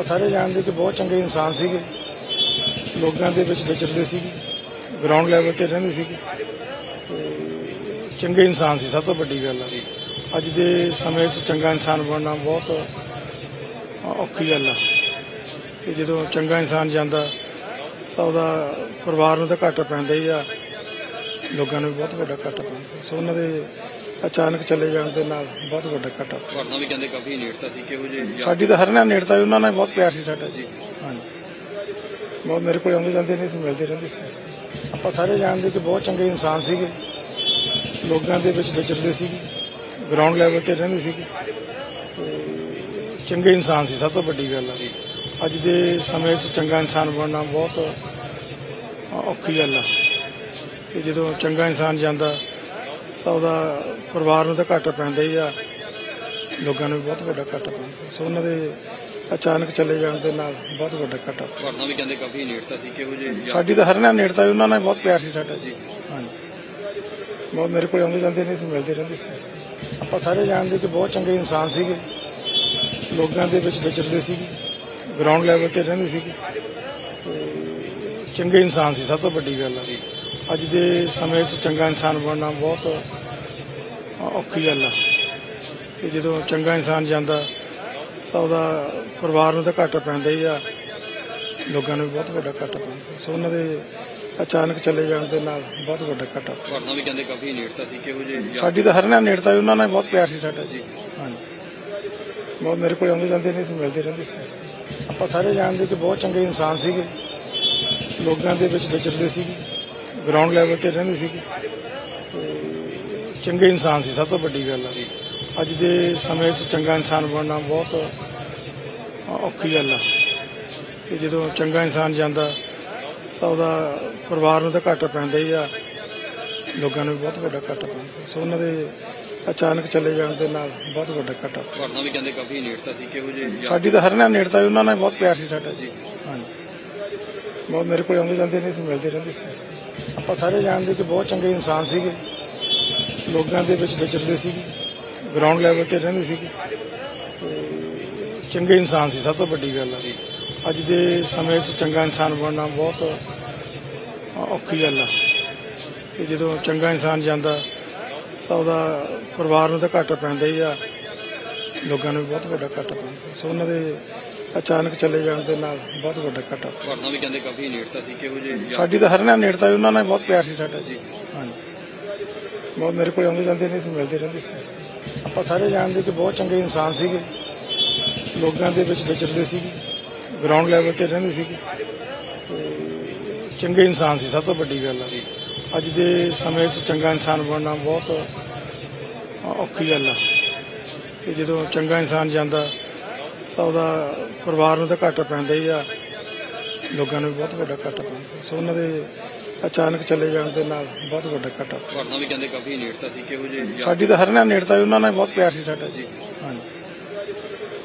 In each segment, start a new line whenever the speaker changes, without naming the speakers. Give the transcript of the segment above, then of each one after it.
ਆਪਾਂ ਸਾਰੇ ਜਾਣਦੇ ਕਿ ਬਹੁਤ ਚੰਗੇ ਇਨਸਾਨ ਸੀਗੇ। ਲੋਕਾਂ ਦੇ ਵਿੱਚ ਵਿਚਰਦੇ ਸੀਗੇ ਗਰਾਊਂਡ ਲੈਵਲ ਤੇ ਰਹਿੰਦੇ ਸੀਗੇ। ਤੇ ਚੰਗੇ ਇਨਸਾਨ ਸੀ, ਸਭ ਤੋਂ ਵੱਡੀ ਗੱਲ ਆ। ਅੱਜ ਦੇ ਸਮੇਂ 'ਚ ਚੰਗਾ ਇਨਸਾਨ ਬਣਨਾ ਬਹੁਤ ਔਖੀ ਗੱਲ ਆ। ਤੇ ਜਦੋਂ ਚੰਗਾ ਇਨਸਾਨ ਜਾਂਦਾ, ਤਾਂ ਉਹਦਾ ਪਰਿਵਾਰ ਨੂੰ ਤਾਂ ਘਾਟਾ ਪੈਂਦਾ ਹੀ ਆ। ਲੋਕਾਂ ਨੂੰ ਵੀ ਬਹੁਤ ਵੱਡਾ ਘਾਟਾ ਪੈਂਦਾ। ਸੋ ਉਹਨਾਂ ਦੇ ਅਚਾਨਕ ਚਲੇ ਜਾਣ ਦੇ ਨਾਲ ਬਹੁਤ ਵੱਡਾ ਘਾਟਾ।
ਤੁਹਾਡਾ ਵੀ ਕਹਿੰਦੇ ਕਾਫੀ ਨੇੜਤਾ ਸੀ ਕਿਹੋ ਜਿਹੇ
ਸਾਡੀ ਤਾਂ ਹਰ ਨਾਲ ਨੇੜਤਾ ਸੀ, ਉਹਨਾਂ ਨਾਲ ਬਹੁਤ ਪਿਆਰ ਸੀ ਸਾਡਾ ਜੀ। ਹਾਂਜੀ। ਬਹੁਤ ਮੇਰੇ ਕੋਲ ਆਉਂਦੇ ਜਾਂਦੇ ਨਹੀਂ ਸੀ ਮਿਲਦੇ ਰਹਿੰਦੇ ਸੀ। ਆਪਾਂ ਸਾਰੇ ਜਾਣਦੇ ਕਿ ਬਹੁਤ ਚੰਗੇ ਇਨਸਾਨ ਸੀਗੇ। ਲੋਕਾਂ ਦੇ ਵਿੱਚ ਵਿਚਰਦੇ ਸੀਗੇ ਗਰਾਊਂਡ ਲੈਵਲ ਤੇ ਰਹਿੰਦੇ ਸੀਗੇ ਤੇ ਚੰਗੇ ਇਨਸਾਨ ਸੀ ਸਭ ਤੋਂ ਵੱਡੀ ਗੱਲ ਹੈ ਅੱਜ ਦੇ ਸਮੇਂ 'ਚ ਚੰਗਾ ਇਨਸਾਨ ਬਣਨਾ ਬਹੁਤ ਔਖੀ ਗੱਲ ਆ। ਤੇ ਜਦੋਂ ਚੰਗਾ ਇਨਸਾਨ ਜਾਂਦਾ ਤਾਂ ਉਹਦਾ ਪਰਿਵਾਰ ਨੂੰ ਤਾਂ ਘਾਟਾ ਪੈਂਦਾ ਹੀ ਆ। ਲੋਕਾਂ ਨੂੰ ਵੀ ਬਹੁਤ ਵੱਡਾ ਘਾਟਾ ਪੈਂਦਾ। ਸੋ ਉਹਨਾਂ ਦੇ ਅਚਾਨਕ ਚਲੇ ਜਾਣ ਦੇ ਨਾਲ ਬਹੁਤ ਵੱਡਾ ਘਾਟਾ।
ਤੁਹਾਡਾ ਵੀ ਕਹਿੰਦੇ ਕਾਫੀ ਨੇੜਤਾ ਸੀ ਕਿਹੋ ਜਿਹੇ
ਸਾਡੀ ਤਾਂ ਹਰ ਨਾਲ ਨੇੜਤਾ ਉਹਨਾਂ ਨਾਲ ਬਹੁਤ ਪਿਆਰ ਸੀ ਸਾਡਾ। ਜੀ ਹਾਂਜੀ। ਬਹੁਤ ਮੇਰੇ ਕੋਲ ਆਉਂਦੇ ਜਾਂਦੇ ਨਹੀਂ ਸੀ ਮਿਲਦੇ ਰਹਿੰਦੇ ਸੀ। ਆਪਾਂ ਸਾਰੇ ਜਾਣਦੇ ਕਿ ਬਹੁਤ ਚੰਗੇ ਇਨਸਾਨ ਸੀਗੇ। ਲੋਕਾਂ ਦੇ ਵਿੱਚ ਵਿਚਰਦੇ ਸੀਗੇ। ਗਰਾਊਂਡ ਲੈਵਲ ਤੇ ਰਹਿੰਦੇ ਸੀਗੇ। ਚੰਗੇ ਇਨਸਾਨ ਸੀ ਸਭ ਤੋਂ ਵੱਡੀ ਗੱਲ ਹੈ ਅੱਜ ਦੇ ਸਮੇਂ 'ਚ ਚੰਗਾ ਇਨਸਾਨ ਬਣਨਾ ਬਹੁਤ ਔਖੀ ਗੱਲ ਆ। ਤੇ ਜਦੋਂ ਚੰਗਾ ਇਨਸਾਨ ਜਾਂਦਾ ਤਾਂ ਉਹਦਾ ਪਰਿਵਾਰ ਨੂੰ ਤਾਂ ਘਾਟਾ ਪੈਂਦਾ ਹੀ ਆ। ਲੋਕਾਂ ਨੂੰ ਵੀ ਬਹੁਤ ਵੱਡਾ ਘਾਟਾ ਪੈਂਦਾ। ਸੋ ਉਹਨਾਂ ਦੇ ਅਚਾਨਕ ਚਲੇ ਜਾਣ ਦੇ ਨਾਲ ਬਹੁਤ ਵੱਡਾ ਘਾਟਾ
ਤੁਹਾਡਾ ਵੀ ਕਹਿੰਦੇ ਕਾਫੀ ਨੇੜਤਾ ਸੀ ਕਿਹੋ ਜਿਹੇ
ਸਾਡੀ ਤਾਂ ਹਰ ਨਾਲ ਨੇੜਤਾ ਸੀ, ਉਹਨਾਂ ਨਾਲ ਬਹੁਤ ਪਿਆਰ ਸੀ ਸਾਡਾ ਜੀ। ਹਾਂਜੀ। ਬਹੁਤ ਮੇਰੇ ਕੋਲ ਆਉਂਦੇ ਜਾਂਦੇ ਨਹੀਂ ਸੀ ਮਿਲਦੇ ਰਹਿੰਦੇ ਸੀ। ਆਪਾਂ ਸਾਰੇ ਜਾਣਦੇ ਕਿ ਬਹੁਤ ਚੰਗੇ ਇਨਸਾਨ ਸੀਗੇ। ਲੋਕਾਂ ਦੇ ਵਿੱਚ ਵਿਚਰਦੇ ਸੀਗੇ। ਗਰਾਊਂਡ ਲੈਵਲ ਤੇ ਰਹਿੰਦੇ ਸੀਗੇ। ਤੇ ਚੰਗੇ ਇਨਸਾਨ ਸੀ ਸਭ ਤੋਂ ਵੱਡੀ ਗੱਲ ਹੈ ਅੱਜ ਦੇ ਸਮੇਂ 'ਚ ਚੰਗਾ ਇਨਸਾਨ ਬਣਨਾ ਬਹੁਤ ਔਖੀ ਗੱਲ ਆ। ਤੇ ਜਦੋਂ ਚੰਗਾ ਇਨਸਾਨ ਜਾਂਦਾ ਤਾਂ ਉਹਦਾ ਪਰਿਵਾਰ ਨੂੰ ਤਾਂ ਘਾਟਾ ਪੈਂਦਾ ਹੀ ਆ। ਲੋਕਾਂ ਨੂੰ ਵੀ ਬਹੁਤ ਵੱਡਾ ਘਾਟਾ ਪੈਂਦਾ। ਸੋ ਉਹਨਾਂ ਦੇ ਅਚਾਨਕ ਚਲੇ ਜਾਣ ਦੇ ਨਾਲ ਬਹੁਤ ਵੱਡਾ ਘਾਟਾ।
ਤੁਹਾਡਾ ਵੀ ਕਹਿੰਦੇ ਕਾਫੀ ਨੇੜਤਾ ਸੀ ਕਿਹੋ ਜਿਹੇ
ਸਾਡੀ ਤਾਂ ਹਰ ਨਾਲ ਨੇੜਤਾ ਉਹਨਾਂ ਨਾਲ ਬਹੁਤ ਪਿਆਰ ਸੀ ਸਾਡਾ ਜੀ। ਹਾਂਜੀ। ਬਹੁਤ ਮੇਰੇ ਕੋਲ ਆਉਂਦੇ ਜਾਂਦੇ ਨਹੀਂ ਸੀ ਮਿਲਦੇ ਰਹਿੰਦੇ ਸੀ। ਆਪਾਂ ਸਾਰੇ ਜਾਣਦੇ ਕਿ ਬਹੁਤ ਚੰਗੇ ਇਨਸਾਨ ਸੀਗੇ। ਲੋਕਾਂ ਦੇ ਵਿੱਚ ਵਿਚਰਦੇ ਸੀਗੇ ਗਰਾਊਂਡ ਲੈਵਲ ਤੇ ਰਹਿੰਦੇ ਤੇ ਚੰਗੇ ਇਨਸਾਨ ਸੀ ਸਭ ਤੋਂ ਵੱਡੀ ਗੱਲ ਹੈ ਅੱਜ ਦੇ ਸਮੇਂ 'ਚ ਚੰਗਾ ਇਨਸਾਨ ਬਣਨਾ ਬਹੁਤ ਔਖੀ ਗੱਲ ਆ। ਤੇ ਜਦੋਂ ਚੰਗਾ ਇਨਸਾਨ ਜਾਂਦਾ ਤਾਂ ਉਹਦਾ ਪਰਿਵਾਰ ਨੂੰ ਤਾਂ ਘਾਟਾ ਪੈਂਦਾ ਹੀ ਆ। ਲੋਕਾਂ ਨੂੰ ਵੀ ਬਹੁਤ ਵੱਡਾ ਘਾਟਾ ਪੈਂਦਾ। ਸੋ ਉਹਨਾਂ ਦੇ ਅਚਾਨਕ ਚਲੇ ਜਾਣ ਦੇ ਨਾਲ ਬਹੁਤ ਵੱਡਾ ਘਾਟਾ।
ਤੁਹਾਡਾ ਵੀ ਕਹਿੰਦੇ ਕਾਫੀ ਨੇੜਤਾ ਸੀ ਕਿਹੋ ਜਿਹੇ
ਸਾਡੀ ਤਾਂ ਹਰ ਨਾਲ ਨੇੜਤਾ ਸੀ, ਉਹਨਾਂ ਨਾਲ ਬਹੁਤ ਪਿਆਰ ਸੀ ਸਾਡਾ। ਜੀ। ਬਹੁਤ ਮੇਰੇ ਕੋਲ ਆਉਂਦੇ ਜਾਂਦੇ ਨਹੀਂ ਸੀ ਮਿਲਦੇ ਰਹਿੰਦੇ ਸੀ। ਆਪਾਂ ਸਾਰੇ ਜਾਣਦੇ ਕਿ ਬਹੁਤ ਚੰਗੇ ਇਨਸਾਨ ਸੀਗੇ। ਲੋਕਾਂ ਦੇ ਵਿੱਚ ਵਿਚਰਦੇ ਸੀਗੇ ਗਰਾਊਂਡ ਲੈਵਲ ਤੇ ਰਹਿੰਦੇ ਸੀਗੇ ਚੰਗੇ ਇਨਸਾਨ ਸੀ, ਸਭ ਤੋਂ ਵੱਡੀ ਗੱਲ ਆ। ਅੱਜ ਦੇ ਸਮੇਂ 'ਚ ਚੰਗਾ ਇਨਸਾਨ ਬਣਨਾ ਬਹੁਤ ਔਖੀ ਗੱਲ ਆ। ਤੇ ਜਦੋਂ ਚੰਗਾ ਇਨਸਾਨ ਜਾਂਦਾ, ਤਾਂ ਉਹਦਾ ਪਰਿਵਾਰ ਨੂੰ ਤਾਂ ਘਾਟਾ ਪੈਂਦਾ ਹੀ ਆ। ਲੋਕਾਂ ਨੂੰ ਵੀ ਬਹੁਤ ਵੱਡਾ ਘਾਟਾ ਪੈਂਦਾ ਸੋ ਉਹਨਾਂ ਦੇ ਅਚਾਨਕ ਚਲੇ ਜਾਣ ਦੇ ਨਾਲ ਬਹੁਤ ਵੱਡਾ ਘਾਟਾ
ਤੁਹਾਡਾ ਵੀ ਕਹਿੰਦੇ ਕਾਫੀ ਨੇੜਤਾ ਸੀ ਕਿਹੋ ਜਿਹੇ
ਸਾਡੀ ਤਾਂ ਹਰ ਨਾਲ ਨੇੜਤਾ ਸੀ, ਉਹਨਾਂ ਨਾਲ ਬਹੁਤ ਪਿਆਰ ਸੀ ਸਾਡਾ। ਜੀ। ਹਾਂਜੀ।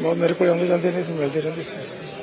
ਬਹੁਤ ਮੇਰੇ ਕੋਲ ਆਉਂਦੇ ਜਾਂਦੇ ਨਹੀਂ ਸੀ ਮਿਲਦੇ ਰਹਿੰਦੇ ਸੀ।